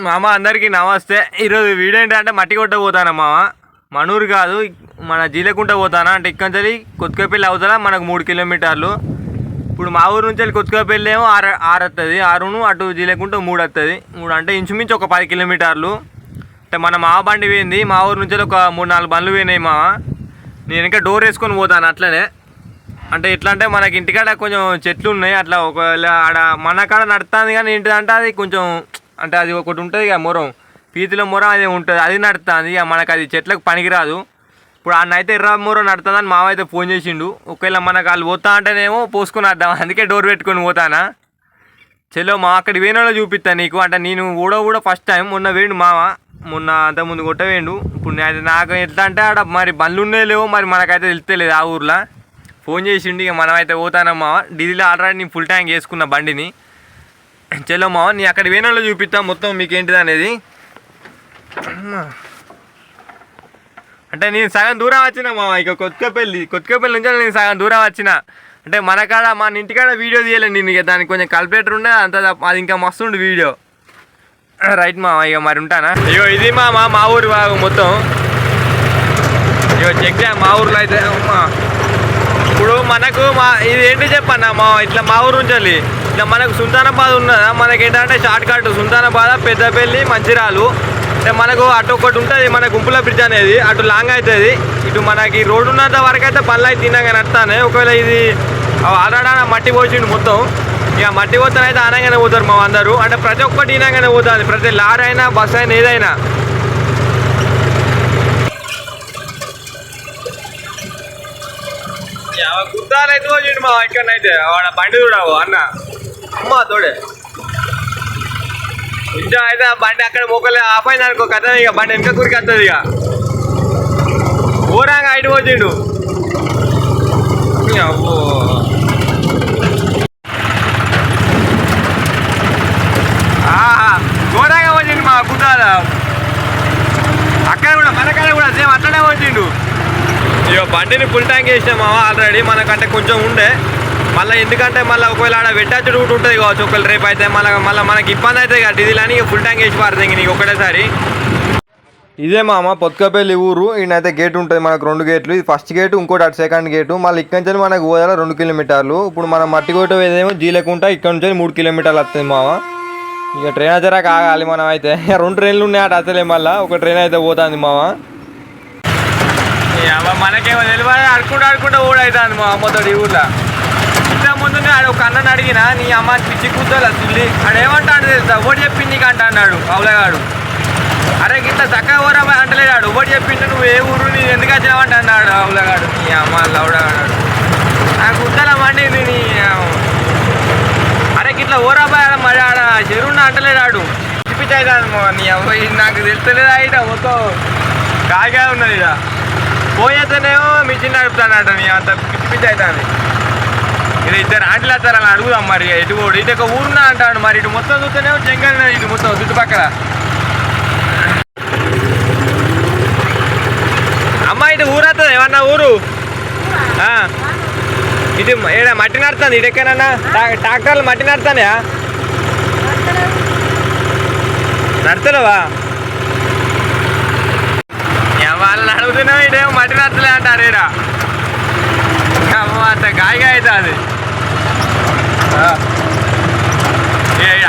మామ అందరికీ నమస్తే. ఈరోజు వీడియో ఏంటంటే మట్టి కొట్టబోతానా మామ? మనూరు కాదు మన జీలకుంట పోతానా? అంటే ఇక్కడ నుంచి కొత్తకపల్లి అవుతుందా మనకు మూడు కిలోమీటర్లు. ఇప్పుడు మా ఊరు నుంచి వెళ్ళి కొత్తకపల్లి ఏమో ఆరు ఆరు వస్తుంది ఆరును అటు జీలకుంట మూడు వస్తుంది మూడు అంటే ఇంచుమించు ఒక పది కిలోమీటర్లు. అంటే మన మా బండి పోయింది. మా ఊరు నుంచి ఒక మూడు నాలుగు బండ్లు పోయినాయి మామ. నేను ఇంకా డోర్ వేసుకొని పోతాను అట్లనే. అంటే ఎట్లా అంటే మనకి ఇంటికాడ కొంచెం చెట్లు ఉన్నాయి. అట్లా ఒకవేళ ఆడ మన కాడ నడుస్తుంది కానీ ఏంటిదంటే అది కొంచెం అంటే అది ఒకటి ఉంటుంది ఇక మొరం. పీతిలో మొరం అది ఉంటుంది. అది నడుస్తుంది ఇక మనకు అది చెట్లకు పనికిరాదు. ఇప్పుడు ఆయన అయితే ఎర్ర మొరం నడుతుందని మామ అయితే ఫోన్ చేసిండు. ఒకవేళ మనకు వాళ్ళు పోతా అంటేనేమో పోసుకొని వద్దాం అందుకే డోర్ పెట్టుకొని పోతానా? చెల్లో మా అక్కడ వేణలో చూపిస్తాను నీకు. అంటే నేను కూడా కూడా ఫస్ట్ టైం మొన్న వేయండు మామ. మొన్న అంతకుముందు కొట్టవేండు ఇప్పుడు నేను నాకు ఎట్లా అంటే ఆడ మరి బండ్లు ఉన్నాయో లేవో మరి మనకైతే తెలుస్తలేదు ఆ ఊర్లో. ఫోన్ చేసిండు ఇక మనం అయితే పోతానం డీజిల్ ఆల్రెడీ నేను ఫుల్ ట్యాంక్ వేసుకున్న బండిని. చెల్లో నీ అక్కడ వేణంలో చూపిస్తా మొత్తం మీకు ఏంటిది అనేది అంటే నేను సగం దూరం వచ్చిన మామ ఇక కొత్తపల్లి కొత్తపల్లి నుంచి నేను సగం దూరం వచ్చిన. అంటే మన కాడ మన ఇంటికాడ వీడియో తీయలేండి నేను ఇక దానికి కొంచెం కల్కులేటర్ ఉండే అంత అది ఇంకా మస్తు ఉండు వీడియో. రైట్ మామ ఇక మరి ఉంటానా? ఇగో ఇది మామ మా ఊరు బాగు మొత్తం. ఇగో చెక్ చేయ మా ఊర్లో అయితే అమ్మా. ఇప్పుడు మనకు మా ఇది ఏంటి చెప్పన్నా మా ఇట్లా మా ఊరు ఉంచాలి ఇక మనకు సుల్తానాబాద్ ఉన్నదా? మనకి ఏంటంటే షార్ట్ కట్ సుల్తానాబాద్ పెద్దపల్లి మంచిరాలు మనకు అటు ఒకటి ఉంటుంది మన గుంపుల బ్రిడ్జ్ అనేది. అటు లాంగ్ అవుతుంది. ఇటు మనకి రోడ్డు ఉన్నంత వరకు అయితే పనులు అయితే తిన్నాక నడుస్తానే. ఒకవేళ ఇది ఆడాడ మట్టి పోసిండు మొత్తం. ఇక మట్టి పోతాను అయితే ఆనంగానే పోతారు మా అందరూ. అంటే ప్రతి ఒక్కటి ఈనంగానే పోతుంది. ప్రతి లారీ అయినా బస్ అయినా ఏదైనా. గుర్తాలు అయితే పోయిండు మా ఇక్కడనైతే. వాడ బండి చూడవు అన్న. అమ్మ తోడే. ఇంకా అయితే బండి అక్కడ మొక్కలే ఆఫ్ అయింది అనుకో కథ ఇక బండి వెనక గురికి వస్తుంది ఇక. ఘోరంగా ఇటు పోచిండు అబ్బో. ఆహా, ఘోరంగా పోచిండు మా గుద్దాల అక్కడ కూడా మనకాడ కూడా సేమ్ అట్లనే వచ్చిండు ఇక బండిని ఫుల్ ట్యాంక్ వేసినామా ఆల్రెడీ మనకంటే కొంచెం ఉండే. మళ్ళీ ఎందుకంటే మళ్ళీ ఒకవేళ ఆడ వెట్టాచి రూట్ ఉంటుంది కావచ్చు ఒకవేళ రేపు అయితే మళ్ళీ మళ్ళీ మనకి ఇబ్బంది అవుతుంది కదా డీజిల్ అని ఫుల్ ట్యాంక్ వేసి పారుతుంది ఇంక నీకు ఒకటేసారి ఇదే మామ పొత్కపల్లి ఊరు. ఈయనైతే గేట్ ఉంటుంది మనకు రెండు గేట్లు ఇది ఫస్ట్ గేటు ఇంకోటి అటు సెకండ్ గేటు మళ్ళీ ఇక్కడి నుంచి మనకు పోయాలి రెండు కిలోమీటర్లు. ఇప్పుడు మనం మట్టి కొట్టు ఏదేమో జీలకుంటా ఇక్కడ నుంచి మూడు కిలోమీటర్లు వస్తుంది మామ. ఇక ట్రైన్ వచ్చారా కాగాలి మనం అయితే. రెండు ట్రైన్లు ఉన్నాయి అటు అసలే మళ్ళీ. ఒక ట్రైన్ అయితే పోతుంది మామ. మనకేమో తెలియదు. ఆడుకుంటూ ఆడుకుంటూ ఓడవుతుంది మా అమ్మతో ఈ ఊర్లో. ఇంత ముందు ఆడు ఒక అన్నని అడిగిన నీ అమ్మ పిచ్చి కూర్చోలే సుల్లి. ఆడు ఏమంటాడు తెలుసా? ఓడి చెప్పింది నీకు అంట అన్నాడు అవులగాడు అరే గిట్ల చక్కగా ఓరా అంటలేడు ఓడి చెప్పిండు నువ్వు ఏ ఊరు నీ ఎందుకు వచ్చినావంట అన్నాడు అవులగాడు నీ అమ్మ లౌడగాడు నాకు ఉద్దలమండి మండి నీ అరే గిట్ల ఓరా బాయ్ మరి ఆడ చెరువున్న ఆడు. చూపించాడు నీ అబ్బాయి నాకు తెలుస్తలేదా ఇట మొత్తం కాగా ఉన్నది ఇక పోయేతేనేమో మిషన్ నడుపుతానట నీ అంత పిచ్చి పిచ్చి అవుతాను ఇది ఇద్దరు ఆంటీలు వస్తారని అడుగుదాం మరి. ఇటు కూడా ఇటు ఒక ఊరున్నా అంటాడు మరి. ఇటు మొత్తం చూస్తేనే జంగల్ ఇటు మొత్తం చుట్టుపక్కల. అమ్మ ఇటు ఊరు ఏమన్నా ఊరు? ఆ. ఇటు ఏడ మట్టి నడుతుంది ఇటు ఎక్కడన్నా? ట్రాక్టర్లు మట్టి నడుతున్నాయా నడతలేవా వాళ్ళని అడుగుతున్నావు? ఇదేమో మట్టి నడతలే అంటారు ఇక్కడ అంత గాయగా అవుతుంది.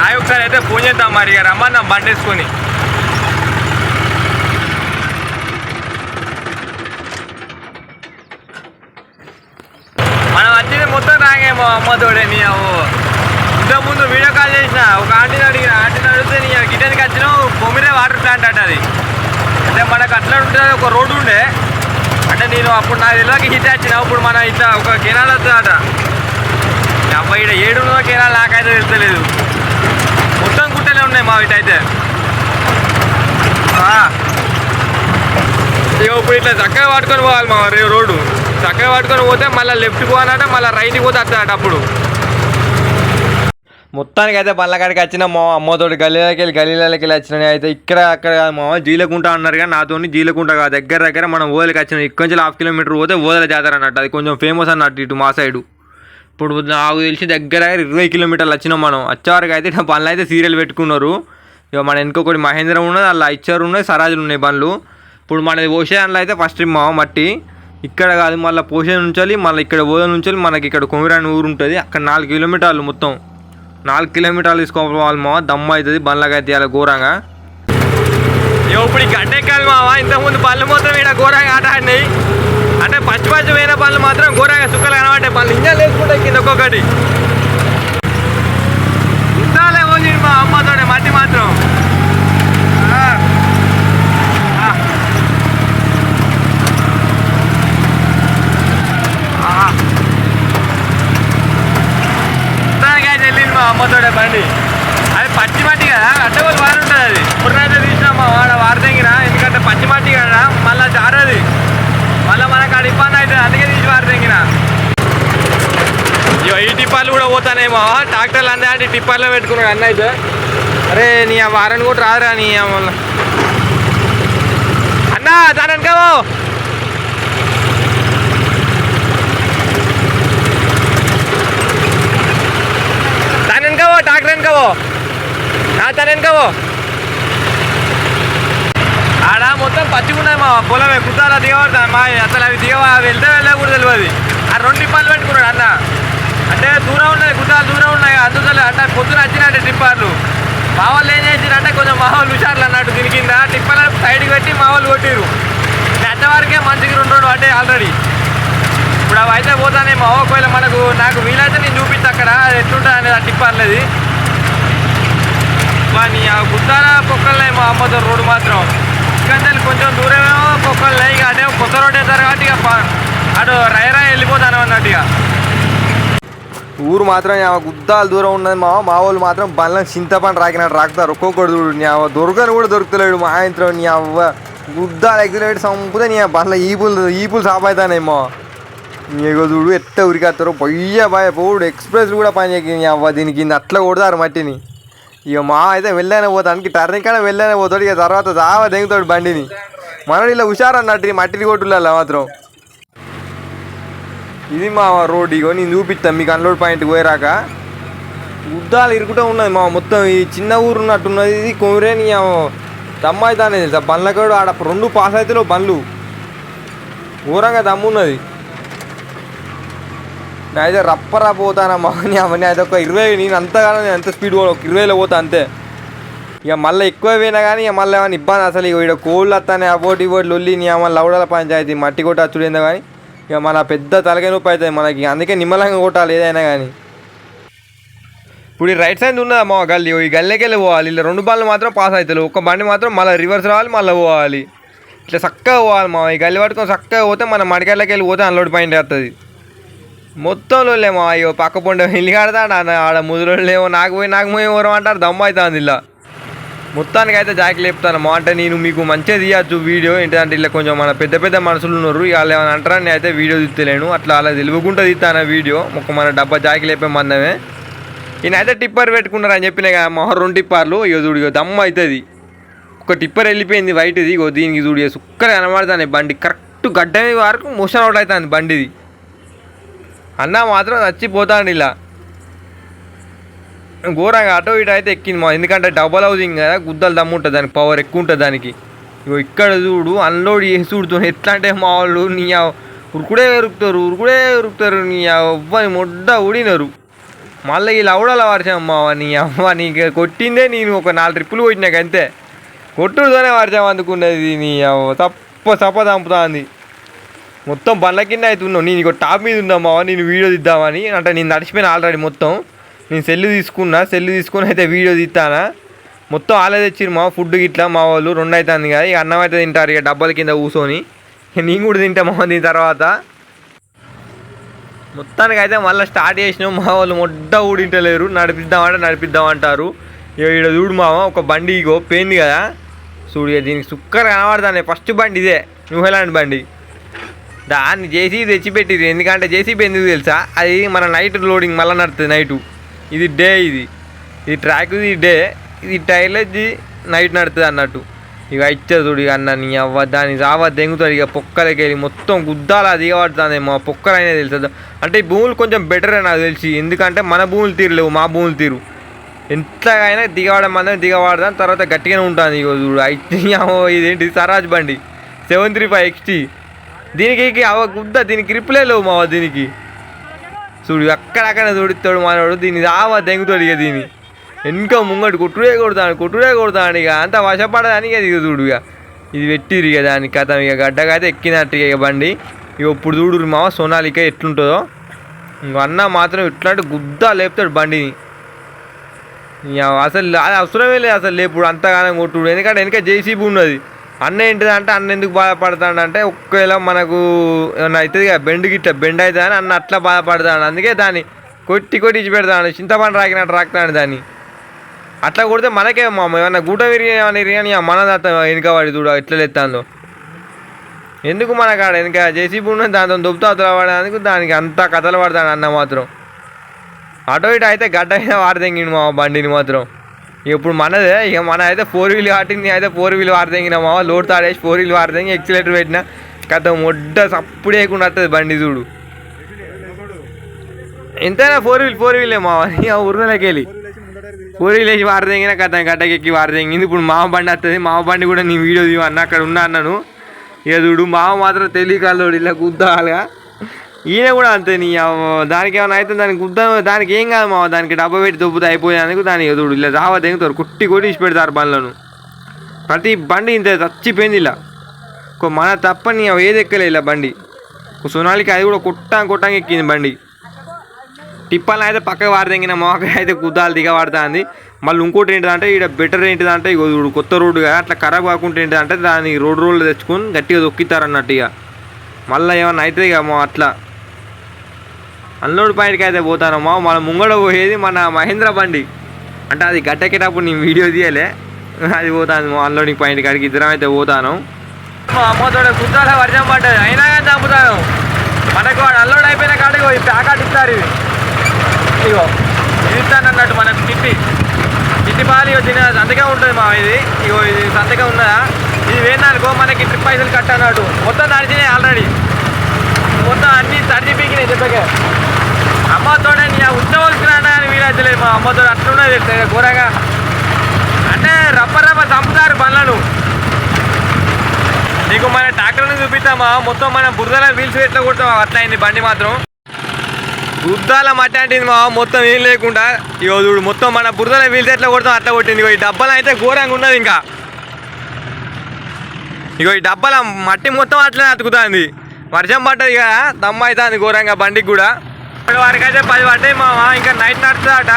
ఆగి ఒకసారి అయితే ఫోన్ చేద్దాం మరి ఇక రమ్మన్నా బండి వేసుకొని మనం వచ్చింది మొత్తం రాగేమో అమ్మతోడే నీ అవ్వు. ఇంతకుముందు వీడియో కాల్ చేసిన ఒక ఆంటీని అడిగిన ఆంటీని అడిగితే నీ గిటెన్కి వచ్చినావు బొమ్మిరే వాటర్ ప్లాంట్ అంట అది అంటే మనకు అట్లా ఉంటుంది ఒక రోడ్డు ఉండే. అంటే నేను అప్పుడు నాకు తెలియక హిట్ వచ్చిన ఇప్పుడు మన ఇట్లా ఒక కెనాల్ వస్తుందట. అబ్బాయి ఇక్కడ ఏడు కెనాల్ నాకైతే తెలుస్తలేదు. మొత్తం గుట్టలే ఉన్నాయి మా ఇటైతే ఇక ఇప్పుడు ఇట్లా చక్కగా పట్టుకొని పోవాలి మా రోడ్డు. చక్కగా పట్టుకొని పోతే మళ్ళీ లెఫ్ట్ పోవాలంటే మళ్ళీ రైట్కి పోతే వస్తాడట అప్పుడు. మొత్తానికి అయితే పళ్ళకాడికి వచ్చిన మా అమ్మతోటి గలీలోకి వెళ్ళి గలీలోకి వెళ్ళి వచ్చినాయి అయితే ఇక్కడ అక్కడ కాదు మా జీలకుంట అన్నారు కానీ నాతో జీలకుంట కాదు. దగ్గర దగ్గర మనం ఓదలకి వచ్చిన ఇక్కడ నుంచి హాఫ్ కిలోమీటర్ పోతే ఓదల జాతర అన్నట్టు. అది కొంచెం ఫేమస్ అన్నట్టు ఇటు మా సైడు ఇప్పుడు నాకు తెలిసి దగ్గర ఇరవై కిలోమీటర్లు వచ్చినాం మనం. వచ్చేవరకు అయితే ఇట్లా అయితే సీరియల్ పెట్టుకున్నారు. ఇక మన ఇంకొకటి మహేంద్ర ఉన్నది అలా ఇచ్చారు ఉన్నాయి సరాజులు ఉన్నాయి బండ్లు. ఇప్పుడు మనది పోసే దాంట్లో అయితే ఫస్ట్ మా మట్టి. ఇక్కడ కాదు మళ్ళీ పోసే నుంచాలి మళ్ళీ ఇక్కడ ఓదల నుంచి మనకి ఇక్కడ కొమిరాని ఊరు ఉంటుంది. అక్కడ నాలుగు కిలోమీటర్లు మొత్తం. నాలుగు కిలోమీటర్లు తీసుకోవాలి మావ దమ్మ అవుతుంది బండ్లకి అయితే ఘోరంగా. ఇప్పుడు ఈ గడ్డెక్కాలి మావ? ఇంతకుముందు పళ్ళు మొత్తం ఇక్కడ ఘోరంగా ఆట ఆడినాయి. అంటే పచ్చి పచ్చి వేరే పళ్ళు మాత్రం ఘోరంగా చుక్కలు కనబడ్డాయి. పళ్ళు ఇంజన్ లేకుంటే కింద ఒక్కొక్కటి. ఇంతాలే పోసింది మా అమ్మతోనే మట్టి మాత్రం ఆ. ఆ. ఆ. ఇంతానికైతే వెళ్ళింది మా అమ్మతోడే బండి. అది పచ్చి మట్టి కదా అడ్డగోలు వారు ఉంటుంది అది. ఇప్పుడైతే తీసినా మా వాడ వారు ఎందుకంటే పచ్చి మట్టి కదా మళ్ళీ జారది. మళ్ళీ మనకు ఆడ ఇబ్బంది అవుతుంది అందుకే తీసి వారు తెగిన. ఈ టిప్పాలు కూడా పోతానేమో ట్రాక్టర్లు అన్నీ అంటే టిప్పాల్లో పెట్టుకున్నాడు అన్న అయితే. అరే నీ ఆ వారని కూడా రాదురా నీ మళ్ళీ. అన్న దాని వెనకవో దాని వెనక పో వెనకవో. నా దాని ఆడ మొత్తం పచ్చిగున్నాయి మా పొలమే కుత్తాల దిగబడతాను మా అసలు అవి దిగ వెళ్తే వెళ్ళా కూడా తెలియదు. ఆ రెండు టిప్పాలు పెట్టుకున్నాడు అన్న. అంటే దూరం ఉన్నది కుత్తాలు దూరం ఉన్నాయి. అందులో అంటే పొద్దున వచ్చినట్టే టిప్పార్లు. మా వాళ్ళు ఏం చేసిరంటే కొంచెం మా వాళ్ళు హుషార్లు అన్నట్టు దీని కింద టిప్పల సైడ్కి పెట్టి మా వాళ్ళు కొట్టిరు నెట్ట వరకే రెండు రెండు అంటే ఆల్రెడీ ఇప్పుడు అవి అయితే పోతానే మా ఒకవేళ మనకు నాకు వీలైతే నేను చూపిస్తా అక్కడ. ఎట్లుంటుంది అనేది ఆ టిప్పార్లది. కానీ ఆ గుద్దాల పొక్కలున్నాయి మా అమ్మతో రోడ్డు మాత్రం. ఇక్కడ కొంచెం దూరమేమో పొక్కలున్నాయి ఇక అదే కొత్త రోడ్డు వేస్తారు కాబట్టి ఇక అటు రైరా వెళ్ళిపోతాను అన్నట్టు ఇక. ఊరు మాత్రం ఆ గుద్దాలు దూరం ఉన్నది మా మా వాళ్ళు మాత్రం బల్లం చింతపండు రాకినట్టు రాకుతారు ఒక్కొక్కడు చూడు నీ అవ్వ దొరకని కూడా దొరుకుతలేడు మా ఆయనతో నీ అవ్వ. గుద్దాలు ఎగ్జిలేట్ సంపుతే నీ బండ్ల ఈపులు ఈపులు సాపైతానేమో నీకు చూడు ఎట్ట ఉరికేస్తారు పొయ్య బాయ్ పోడు ఎక్స్ప్రెస్ కూడా పని చేయకి నీ అవ్వ దీని కింద అట్లా కొడతారు మట్టిని. ఇక మా అయితే వెళ్ళానే పోతానికి టర్నింగ్ కానీ వెళ్ళానే పోతాడు ఇక తర్వాత దావా దెంగుతాడు బండిని. మనడు ఇలా హుషారు అన్నట్టు ఈ మట్టి కొట్టులలో మాత్రం. ఇది మా రోడ్ ఇగో నేను చూపిస్తాను మీకు అన్లోడ్ పాయింట్కి పోయారాక. గుద్దాలు ఇరుకుతూ ఉన్నది మా మొత్తం ఈ చిన్న ఊరు ఉన్నట్టున్నది ఇది కొమిరే నీ తెలుసా? బండ్లకాడు ఆడ రెండు పాస్ అవుతాలో బండ్లు. ఘోరంగా దమ్మున్నది. నేనైతే రప్పరా పోతానమ్మా అని అవన్నీ అయితే ఒక ఇరవై నేను అంతగానో నేను ఎంత స్పీడ్ ఒక ఇరవైలో పోతా అంతే. ఇక మళ్ళీ ఎక్కువ పోయినా కానీ ఇక మళ్ళీ ఏమైనా ఇబ్బంది అసలు. ఇక ఇక్కడ కోళ్ళు వస్తానే అబోటి ఇవ్వటి లొల్లి నీ అమ్మ లౌడల పంచాయతీ మట్టి కొట్ట అచ్చుడేందో కానీ ఇక మన పెద్ద తలకాయ నొప్పి అవుతుంది మనకి. అందుకే నిమ్మలంగా కొట్టాలి ఏదైనా కానీ. ఇప్పుడు ఈ రైట్ సైడ్ ఉన్నదా మా గల్లీ? ఈ గల్లీకి వెళ్ళి పోవాలి. ఇలా రెండు బండ్లు మాత్రం పాస్ అవుతారు ఒక బండి మాత్రం మళ్ళీ రివర్స్ రావాలి మళ్ళీ పోవాలి. ఇట్లా చక్కగా పోవాలి మా ఈ గల్లీ పట్టుకొని చక్కగా పోతే మన మడికెళ్ళకి వెళ్ళి పోతే అన్లోడ్ పాయింట్ వస్తుంది మొత్తం లేమో అయ్యో పక్క పొండ ఇల్లు కడతాడు? అన్న ఆడ ముదులేమో నాకు పోయి నాకు పోయి ఎవరు అంటారు? దమ్ము అవుతుంది ఇలా. మొత్తానికి అయితే జాకి లేపుతాను. మా అంటే నేను మీకు మంచిగా తీయచ్చు వీడియో. ఏంటంటే ఇలా కొంచెం మన పెద్ద పెద్ద మనుషులు ఉన్నారు. వాళ్ళు ఏమైనా అంటారా? నేను అయితే వీడియో తీస్తలేను. అట్లా అలా తెలియకుండా తీస్తాను వీడియో. ఒక మన డబ్బా జాకి లేపే మందమే. ఈయనైతే టిప్పర్ పెట్టుకున్నారు అని చెప్పిన కదా మా రెండు టిప్పర్లు. ఇగో చూడు ఇగో దమ్ము అవుతుంది ఒక టిప్పర్ వెళ్ళిపోయింది వైట్ది ఇగో దీనికి చూడు ఇగో సుక్కర కనబడుతుంది బండి. కరెక్ట్ గడ్డ వరకు మోషన్ అవుట్ అవుతుంది బండిది. అన్న మాత్రం చచ్చిపోతాడు ఇలా. ఘోరంగా అటో ఇటు అయితే ఎక్కింది మా ఎందుకంటే డబల్ హౌసింగ్ కదా గుద్దలు దమ్ము ఉంటుంది దానికి పవర్ ఎక్కువ ఉంటుంది దానికి. ఇగో ఇక్కడ చూడు అన్లోడ్ చేసి చూడుతూ ఎట్లా అంటే మా వాళ్ళు నీ ఉరుకుడే ఉరుకుతారు ఉరుకుడే ఉరుకుతారు నీ అవ్వని మొడ్డ ఊడినారు. మళ్ళీ ఈ లౌడల వర్షం అమ్మ నీ అమ్మ నీకు కొట్టిందే నేను ఒక నాలుగు ట్రిప్పులు కొట్టినాక అంతే. కొట్టుడుతోనే వర్షం అందుకున్నది నీ అవ్వ. తప్ప తప్ప చంపుతా మొత్తం బండ్ల కింద అవుతున్నావు నేను ఇక టాప్ మీద ఉన్నామా నేను వీడియో తీద్దామని. అంటే నేను నడిచిపోయిన ఆల్రెడీ మొత్తం. నేను సెల్లు తీసుకున్నా సెల్లు తీసుకుని అయితే వీడియో తీస్తానా మొత్తం ఆలే తెచ్చిరు మా ఫుడ్ గిట్లా మా వాళ్ళు. రెండు అవుతుంది కదా ఇక అన్నం అయితే తింటారు ఇక డబ్బాల కింద కూర్చొని నేను కూడా తింటా మా దీని తర్వాత. మొత్తానికి అయితే మళ్ళీ స్టార్ట్ చేసినాం. మా వాళ్ళు మొట్ట ఊడింటలేరు. నడిపిద్దామంటే నడిపిద్దాం అంటారు. ఇక ఇక్కడ చూడు మామ ఒక బండి ఇగో పోయింది కదా. చూడు ఇక దీనికి సుక్కర్ కనబడుతుంది ఫస్ట్ బండి ఇదే న్యూజిలాండ్ బండి. దాన్ని జేసీ తెచ్చిపెట్టిరు ఎందుకంటే జేసీబీ ఎందుకు తెలుసా? అది మన నైట్ లోడింగ్ మళ్ళీ నడుతుంది నైటు. ఇది డే ఇది. ఇది ట్రాక్ ఇది డే. ఇది టైర్లది నైట్ నడుతుంది అన్నట్టు. ఇక ఇచ్చారు ఇక అన్న నీ అవ్వ దాని రావ దెంగుతాడు ఇక పొక్కలకి వెళ్ళి మొత్తం గుద్దాల దిగబడుతుంది మా పొక్కలు తెలుసు? అంటే ఈ భూములు కొంచెం బెటర్ నాకు తెలిసి. ఎందుకంటే మన భూములు తీరులేవు మా భూములు తీరు. ఎంతగానే దిగబడడం మందం దిగబడదాం తర్వాత గట్టిగానే ఉంటుంది ఇగో చూడు. అయితే ఇదేంటి? సరాజ్ బండి. సెవెన్ త్రీ ఫైవ్ ఎక్స్టీ దీనికి అవ గుద్ద దీనికి రిప్లే లేవు మావ దీనికి. చూడు అక్కడక్కడ చూడిస్తాడు మానవాడు. దీన్ని రావా దెంగుతాడు ఇక దీన్ని వెనుక ముంగడు కొట్టుడే కొడతాడు కొట్టుడే కొడతాడు ఇక. అంత వశపడదని ఇక ఇక చూడు ఇక. ఇది పెట్టిరు ఇక దాని కథ ఇక. గడ్డకైతే ఎక్కినట్టు ఇక బండి. ఇక ఇప్పుడు చూడు మావ సోనాలిక ఎట్లుంటుందో. అన్న మాత్రం ఇట్లాంటి గుద్ద లేపుతాడు బండిని. ఇక అసలు అది అవసరమే లేదు అసలు లేపుడు. అంతగానం కొట్టుడు. ఎందుకంటే వెనక జేసీబీ ఉన్నది. అన్న ఏంటిదంటే అన్న ఎందుకు బాధపడతాడు అంటే ఒకవేళ మనకు ఏమన్నా అవుతుంది కదా బెండ్ గిట్ట బెండ్ అవుతుంది అని అన్న అట్లా బాధపడతాడు. అందుకే దాన్ని కొట్టి కొట్టి ఇచ్చి పెడతాడు. చింతపండు రాకినట్టు రాకుతాడు దాన్ని. అట్లా కొడితే మనకే మామ ఏమన్నా గూట విరిగి ఏమన్నా విరిగాని మన దాత వెనుక చూడ ఎట్లా లేతాందో ఎందుకు మనకాడ వెనుక వెనక జేసీబీ ఉన్నది దాంతో దొబ్బుతా పడేందుకు దానికి అంత కథలు పడతాడు అన్న మాత్రం. అటో ఇటు అయితే గడ్డ మీద వారదెంగిండు మా బండిని మాత్రం. ఇప్పుడు మనదే ఇక మన అయితే ఫోర్ వీల్ కాటింది అయితే ఫోర్ వీల్ వారదెంగిన మా లోడ్ తాడేసి ఫోర్ వీల్ వారదెంగి ఎక్సిలేటర్ పెట్టిన. కథ మొడ్డ సప్పుడు వేయకుండా వస్తుంది బండి చూడు. ఎంతైనా ఫోర్ వీల్ ఫోర్ వీలే మావా ఇక ఊరిలోకి వెళ్ళి. ఫోర్ వీల్ వేసి వారదెంగిన కథ గడ్డకెక్కి వారదెంగింది ఇప్పుడు మామ బండి వస్తుంది మామ బండి కూడా నీ వీడియో తీవ అన్న అక్కడ ఉన్నా అన్నాను. ఇక చూడు మామ మాత్రం తెలియకాలోడు ఇలా గుద్దాలుగా ఈయన కూడా అంతే నీ దానికి ఏమైనా అయితే దానికి గుద్దా దానికి ఏం కాదు మావ దానికి డబ్బా పెట్టి దొబ్బుతా అయిపోయేందుకు దానికి చూడు ఇలా రావ తెగుతారు కొట్టి కొట్టి ఇచ్చి పెడతారు బండ్లను. ప్రతి బండి ఇంత చచ్చిపోయింది ఇలా. మన తప్ప నీ అవి ఏది ఎక్కలే ఇలా బండి. ఒక సోనాలికి అది కూడా కొట్టాం కొట్టాం ఎక్కింది బండి. టిప్పాలను అయితే పక్కకు వారదెంగిన మోక అయితే గుద్దాలు దిగబడుతుంది. మళ్ళీ ఇంకోటి ఏంటిదంటే ఇక్కడ బెటర్ ఏంటిదంటే ఇక చూడు కొత్త రోడ్డు కదా అట్లా ఖరాబ్ కాకుండా ఏంటిదంటే దాన్ని రోడ్డు రోడ్లు తెచ్చుకొని గట్టిగా దొక్కితారు అన్నట్టు ఇక. మళ్ళీ ఏమన్నా అవుతుంది ఇక అట్లా అన్లోడ్ పాయింట్కి అయితే పోతానమ్మా మన ముంగడ పోయేది మన మహేంద్ర బండి. అంటే అది గట్టెక్కేటప్పుడు నేను వీడియో తీయలే. అది పోతాను అన్లోడింగ్ పాయింట్ కాడికి ఇద్దరం అయితే పోతాను. మా అమ్మతో గుద్దాల వర్షం పడ్డది. అయినా కానీ చంపుతాను. మనకు వాడు అన్లోడ్ అయిపోయిన కాడికి ఈ ప్యాకెట్ ఇస్తారు ఇది. ఇగో ఇస్తాను అన్నట్టు మనకు చిట్టి. చిట్టి పాలు ఇగో తిన సంతకం ఉంటుంది మా ఇది. ఇగో ఇది సంతకం ఉన్నదా? ఇది వేయడానికో మనకి ట్రిప్ పైసలు కట్టన్నట్టు మొత్తం నడిచినాయి ఆల్రెడీ మొత్తం అన్ని సర్టిఫికేట్ చెప్పగా అమ్మతోనే నీ ఉత్తవలసిన మా అమ్మతో అట్లున్నది తెలుసా ఘోరంగా. అంటే రప్ప రప్ప చంపుతారు బండ్లను. నీకు మన ట్రాక్టర్ని చూపిస్తామా? మొత్తం మన బురదల వీల్స్ ఎట్లా కొడతామా? అట్లా అయింది బండి మాత్రం. బుద్ధాల మట్టి అంటింది మా మొత్తం ఏం లేకుండా. ఇగో చూడు మొత్తం మన బురదల వీల్స్ ఎట్లా కొడతాం అట్లా కొట్టింది. ఈ డబ్బాలు అయితే ఘోరంగా ఉన్నది ఇంకా. ఇగో ఈ డబ్బాల మట్టి మొత్తం అట్లనే అతుకుతుంది. వర్షం పడ్డది కదా దమ్మ అవుతుంది ఘోరంగా బండికి కూడా. వరకు అయితే పది పడ్డాయి మామ ఇంకా నైట్ నడుతుందట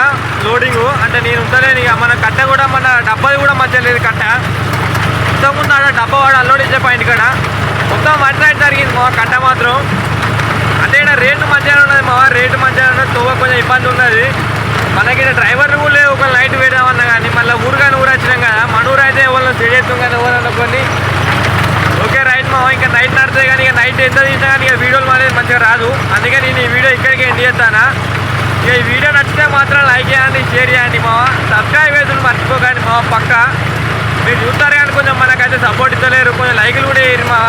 లోడింగ్ అంటే నేను ఉంటలేను ఇక. మన కట్ట కూడా మన డబ్బాది కూడా మంచిగా లేదు కట్ట. ఇంతకుముందు ఆడ డబ్బా వాడు అల్లోడ్ ఇచ్చే పాయింట్ ఇక్కడ మొత్తం వన్ నైట్ జరిగింది మా కట్ట మాత్రం. అంటే ఇక్కడ రేటు మంచిగా ఉన్నది మా రేటు మంచిగా ఉన్నది. తోవ కొంచెం ఇబ్బంది ఉన్నది. మనకి డ్రైవర్లు కూడా లేవు ఒక లైట్ వేద్దామన్నా కానీ. మళ్ళీ ఊరు కానీ ఊరు వచ్చినాం కదా మన ఊరు అయితే ఎవరు తెలియదు కానీ ఎవరు అనుకోని ఓకే రైట్ మా ఇంకా నైట్ నడితే కానీ ఇక నైట్ ఎంత తీసినా కానీ ఇక వీడియోలు అనేది మంచిగా రాదు. అందుకే నేను ఈ వీడియో ఇక్కడికి ఎండ్ చేస్తానా. ఇక ఈ వీడియో నచ్చితే మాత్రం లైక్ చేయండి షేర్ చేయండి మా సబ్స్క్రైబ్ వేసుకుని మర్చిపోకండి మా పక్క. మీరు చూస్తారు కానీ కొంచెం మనకైతే సపోర్ట్ ఇస్తలేరు. కొంచెం లైకులు కూడా వేయరు మా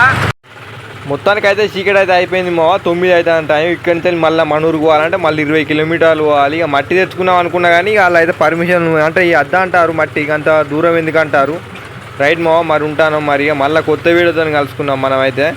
మొత్తానికి అయితే చీకటి అయితే అయిపోయింది మా తొమ్మిది అయితే టైం ఇక్కడి నుంచి మళ్ళీ మనూరుకు పోవాలంటే మళ్ళీ ఇరవై కిలోమీటర్లు పోవాలి. ఇక మట్టి తెచ్చుకున్నాం అనుకున్నా కానీ ఇక వాళ్ళు అయితే పర్మిషన్ అంటే ఈ అద్ద అంటారు మట్టి ఇక అంత దూరం ఎందుకు అంటారు? రైట్ మావ మరి ఉంటాను మరి మళ్ళీ కొత్త వీడియోతో కలుసుకున్నాం మనమైతే.